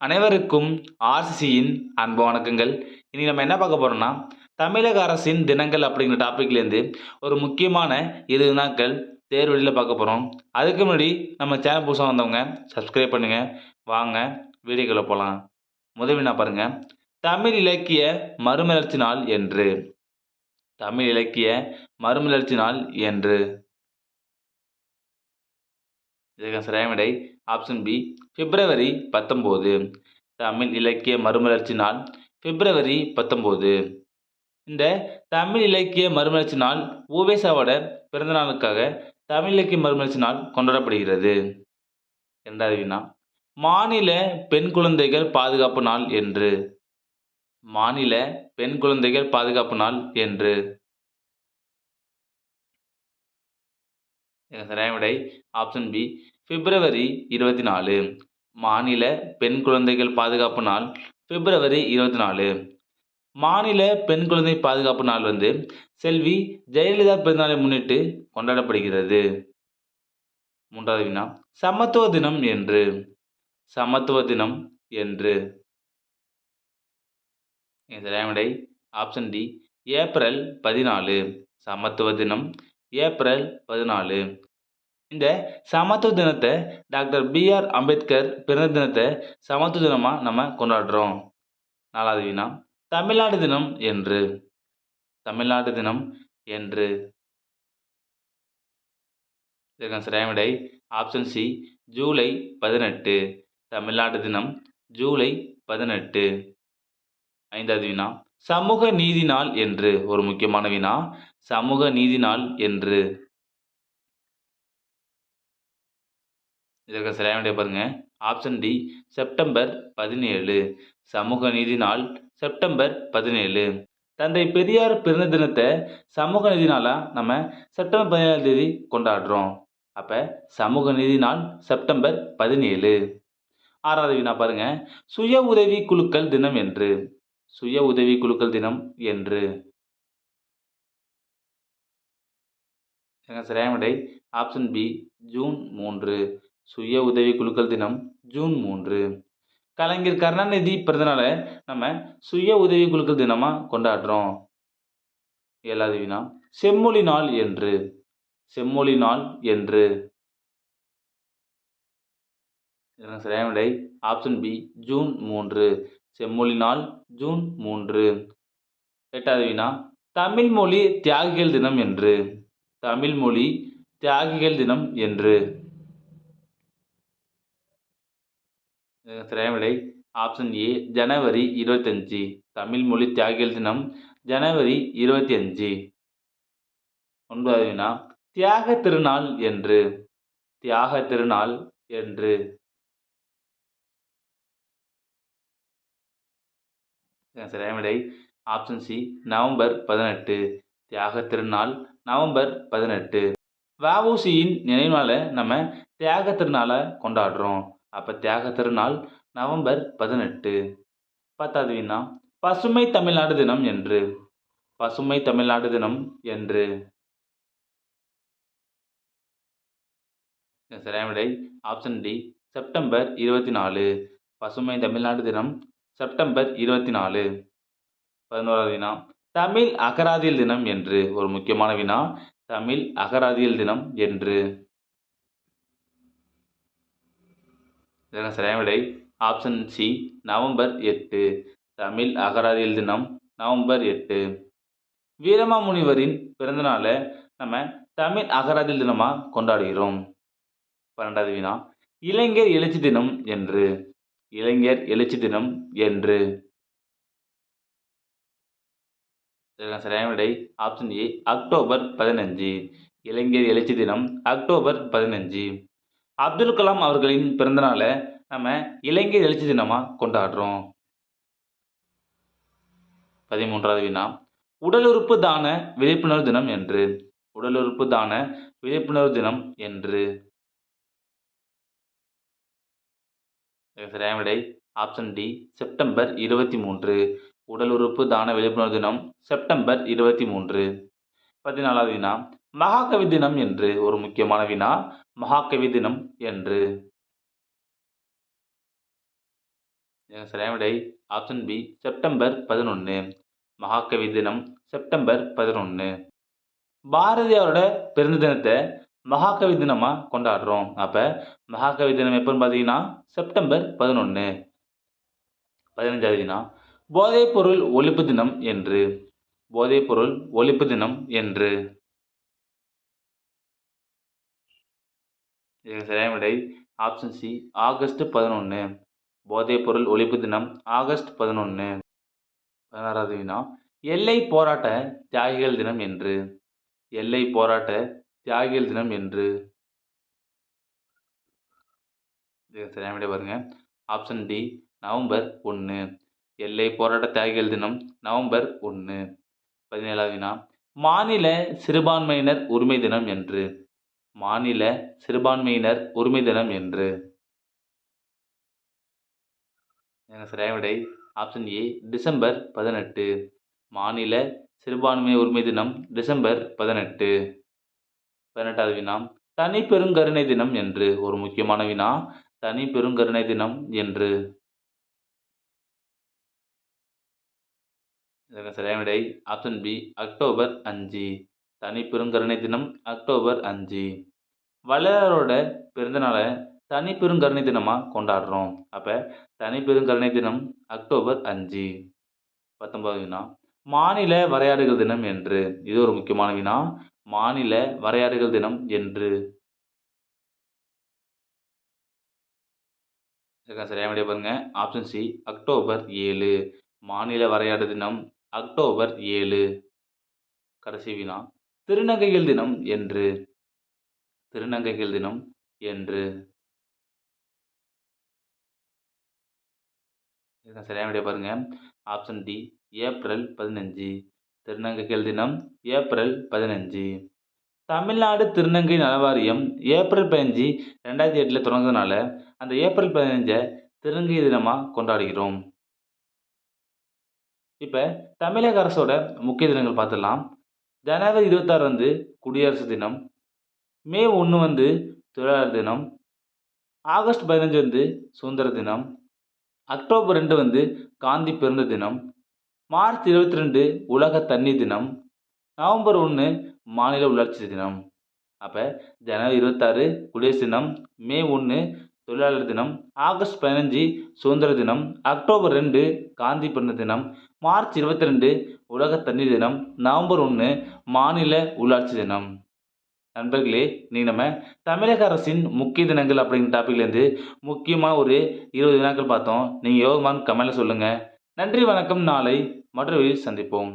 அனைவருக்கும் ஆர்சிசியின் அன்பு வணக்கங்கள். இன்றைக்கி நம்ம என்ன பார்க்க போகிறோம்னா தமிழக அரசின் தினங்கள் அப்படிங்கிற டாப்பிக்லேருந்து ஒரு முக்கியமான இரு நாட்கள் தேர்வெளியில் பார்க்க போகிறோம் அதுக்கு முன்னாடி நம்ம சேனல் புதுசாக வந்தவங்க சப்ஸ்கிரைப் பண்ணுங்கள் வாங்க வீடியோக்குள்ளே போகலாம் முதல் வினா பாருங்கள் தமிழ் இலக்கிய மறுமலர்ச்சி நாள் என்று. தமிழ் இலக்கிய மறுமலர்ச்சி நாள் என்று. இதற்கு சரியான விடை ஆப்ஷன் பி பிப்ரவரி பத்தொம்போது தமிழ் இலக்கிய மறுமலர்ச்சி நாள் பிப்ரவரி பத்தொம்போது இந்த தமிழ் இலக்கிய மறுமலர்ச்சி நாள் ஊவேசாவோட பிறந்த நாளுக்காக தமிழ் இலக்கிய மறுமலர்ச்சி நாள் கொண்டாடப்படுகிறது. இரண்டாவது வினா மாநில பெண் குழந்தைகள் பாதுகாப்பு நாள் என்று. மாநில பெண் குழந்தைகள் பாதுகாப்பு நாள் என்று. சரியான விடை. ஆப்ஷன் பி பிப்ரவரி இருபத்தி நாலு மாநில பெண் குழந்தைகள் பாதுகாப்பு நாள் பிப்ரவரி இருபத்தி நாலு மாநில பெண் குழந்தை பாதுகாப்பு நாள் வந்து செல்வி ஜெயலலிதா பிறந்தநாளை முன்னிட்டு கொண்டாடப்படுகிறது. மூன்றாவது வினா சமத்துவ தினம் என்று. சமத்துவ தினம் என்று. சரியான விடை. ஆப்ஷன் டி ஏப்ரல் பதினாலு. சமத்துவ தினம் ஏப்ரல் பதினாலு. இந்த சமத்துவ தினத்தை டாக்டர் பிஆர் அம்பேத்கர் பிறந்த தினத்தை சமத்துவ தினமாக நம்ம கொண்டாடுறோம். நாலாவது வினா தமிழ்நாடு தினம் என்று. தமிழ்நாடு தினம் என்று. இதற்கான சரியான விடை ஆப்ஷன் சி ஜூலை பதினெட்டு. தமிழ்நாடு தினம் ஜூலை பதினெட்டு. ஐந்தாவது வினா சமூக நீதி நாள் என்று. ஒரு முக்கியமான வினா சமூக நீதி நாள் என்று. இதற்கு சரியான விடை பாருங்க. ஆப்ஷன் டி செப்டம்பர் பதினேழு. சமூக நீதி நாள் செப்டம்பர் பதினேழு. தந்தை பெரியார் பிறந்த தினத்தை சமூக நீதி நாளாக நம்ம செப்டம்பர் பதினேழாம் தேதி கொண்டாடுறோம். அப்போ சமூக நீதி நாள் செப்டம்பர் பதினேழு. ஆறாவது வினா பாருங்க. சுய உதவி குழுக்கள் தினம் என்று. சுய உதவி குழுக்கள் தினம் என்று. சரியான விடை ஆப்ஷன் பி ஜூன் மூன்று. சுய உதவி குழுக்கள் தினம் ஜூன் மூன்று. கலைஞர் கருணாநிதி பிறந்தநாளை நம்ம சுய உதவி குழுக்கள் தினமாக கொண்டாடுறோம். ஏழாவது வினா செம்மொழி நாள் என்று. செம்மொழி நாள் என்று. சரியான விடை. ஆப்ஷன் பி ஜூன் மூன்று. செம்மொழி நாள் ஜூன் மூன்று. எட்டாவது வினா தமிழ் மொழி தியாகிகள் தினம் என்று. தமிழ் மொழி தியாகிகள் தினம் என்று சரியான விடை ஆப்ஷன் ஏ ஜனவரி இருபத்தஞ்சி. தமிழ் மொழி தியாகிகள் தினம் ஜனவரி இருபத்தி அஞ்சு ஒன்பதாவது வினா தியாக திருநாள் என்று. தியாக திருநாள் என்று. சரியான விடை ஆப்ஷன் சி நவம்பர் பதினெட்டு. தியாக திருநாள் நவம்பர் பதினெட்டு. வவுசியின் நினைவு நாளை நம்ம தியாக திருநாளை கொண்டாடுறோம். அப்போ தியாக திருநாள் நவம்பர் பதினெட்டு. பத்தாவது வினா. பசுமை தமிழ்நாடு தினம் என்று. பசுமை தமிழ்நாடு தினம் என்று. சரியான விடை ஆப்ஷன் டி. செப்டம்பர் இருபத்தி நாலு பசுமை தமிழ்நாடு தினம் செப்டம்பர் இருபத்தி நாலு பதினோராவது வினா. தமிழ் அகராதியல் தினம் என்று. ஒரு முக்கியமான வினா. தமிழ் அகராதியல் தினம் என்று. இதற்கு சரியான விடை ஆப்ஷன் சி நவம்பர் எட்டு. தமிழ் அகராதியல் தினம் நவம்பர் எட்டு. வீரமாமுனிவரின் பிறந்தநாளை நம்ம தமிழ் அகராதியல் தினமாக கொண்டாடுகிறோம். பன்னெண்டாவது வினா இளைஞர் எழுச்சி தினம் என்று. இளைஞர் எழுச்சி தினம் என்று. இதற்கான சரியான விடை ஆப்ஷன் ஏ அக்டோபர் பதினஞ்சு. இளைஞர் எழுச்சி தினம் அக்டோபர் பதினஞ்சு. அப்துல் கலாம் அவர்களின் பிறந்தநாளை நம்ம இலங்கை எழுச்சி தினமாக கொண்டாடுறோம். பதிமூன்றாவது வினா. உடல் உறுப்பு தான விழிப்புணர்வு தினம் என்று. உடல் உறுப்பு தான விழிப்புணர்வு தினம் என்று. சரியான விடை. Option D. செப்டம்பர் இருபத்தி மூன்று. உடல் உறுப்பு தான விழிப்புணர்வு தினம் செப்டம்பர் இருபத்தி மூன்று. பதினாலாவது வினா. மகாகவி தினம் என்று ஒரு முக்கியமான வினா. மகாகவி தினம் என்று. சரியான விடை. ஆப்ஷன் பி செப்டம்பர் பதினொன்று மகாகவி தினம் செப்டம்பர் பதினொன்று பாரதியாரோட பிறந்த தினத்தை மகாகவி தினமாக கொண்டாடுறோம். அப்போ மகாகவி தினம் எப்போன்னு பார்த்தீங்கன்னா செப்டம்பர் பதினொன்று பதினஞ்சாவது போதைப்பொருள் ஒழிப்பு தினம் என்று. போதைப்பொருள் ஒழிப்பு தினம் என்று. இதற்கு சரியான விடை. ஆப்ஷன் சி ஆகஸ்ட் பதினொன்று போதைப்பொருள் ஒழிப்பு தினம் ஆகஸ்ட் பதினொன்று பதினாறாவது வினா. எல்லை போராட்ட தியாகிகள் தினம் என்று. எல்லை போராட்ட தியாகிகள் தினம் என்று. இதுக்கு சரியான விடை பாருங்க. ஆப்ஷன் டி நவம்பர் ஒன்று எல்லை போராட்ட தியாகிகள் தினம் நவம்பர் ஒன்று பதினேழாவது வினா. மாநில சிறுபான்மையினர் உரிமை தினம் என்று. மாநில சிறுபான்மையினர் உரிமை தினம் என்று. எனக்கு சரியான விடை ஆப்ஷன் ஏ டிசம்பர் பதினெட்டு. மாநில சிறுபான்மை உரிமை தினம் டிசம்பர் பதினெட்டு. பதினெட்டாவது வினா தனி பெருங்கருணை தினம் என்று. ஒரு முக்கியமான வினா தனி பெருங்கருணை தினம் என்று. இதற்கு சரியான விடை ஆப்ஷன் பி அக்டோபர் அஞ்சு. தனி பெருங்கருணை தினம் அக்டோபர் அஞ்சு. வள்ளலாரோட பிறந்தநாளை தனி பெருங்கருணை தினமாக கொண்டாடுறோம். அப்போ தனி பெருங்கருணை தினம் அக்டோபர் அஞ்சு. பத்தொன்பது வினா மாநில வரையாடுகள் தினம் என்று. இது ஒரு முக்கியமான வினா. மாநில வரையாடுகள் தினம் என்று. இதுக்கான சரியான விடை பாருங்க. ஆப்ஷன் சி அக்டோபர் ஏழு. மாநில வரையாடு தினம் அக்டோபர் ஏழு. கடைசி வினா. திருநங்கைகள் தினம் என்று. திருநங்கைகள் தினம் என்று. சரியான விடை பாருங்க. ஆப்ஷன் டி ஏப்ரல் பதினஞ்சு. திருநங்கைகள் தினம் ஏப்ரல் பதினஞ்சு. தமிழ்நாடு திருநங்கை நலவாரியம் ஏப்ரல் பதினஞ்சு ரெண்டாயிரத்தி எட்டில் தொடங்குறதுனால அந்த ஏப்ரல் பதினஞ்சை திருநங்கை தினமாக கொண்டாடுகிறோம். இப்போ தமிழக அரசோட முக்கிய தினங்கள் பார்த்துடலாம். ஜனவரி இருபத்தாறு வந்து குடியரசு தினம் மே ஒன்று வந்து தொழிலாளர் தினம் ஆகஸ்ட் பதினஞ்சு வந்து சுதந்திர தினம் அக்டோபர் ரெண்டு வந்து காந்தி பிறந்த தினம் மார்ச் இருபத்தி ரெண்டு உலக தண்ணீர் தினம் நவம்பர் ஒன்று மாநில உள்ளாட்சி தினம். அப்போ ஜனவரி இருபத்தாறு குடியரசு தினம் மே ஒன்று தொழிலாளர் தினம் ஆகஸ்ட் பதினஞ்சு சுதந்திர தினம் அக்டோபர் ரெண்டு காந்தி பிறந்த தினம் மார்ச் இருபத்தி ரெண்டு உலக தண்ணீர் தினம் நவம்பர் ஒன்று மாநில உள்ளாட்சி தினம். நண்பர்களே நீங்கள் நம்ம தமிழக அரசின் முக்கிய தினங்கள் அப்படிங்கிற டாப்பிக்லேருந்து முக்கியமாக ஒரு இருபது தினங்கள் பார்த்தோம். நீங்கள் யோகமான் கமெண்ட்டில் சொல்லுங்கள் நன்றி வணக்கம். நாளை மற்றொரு சந்திப்போம்.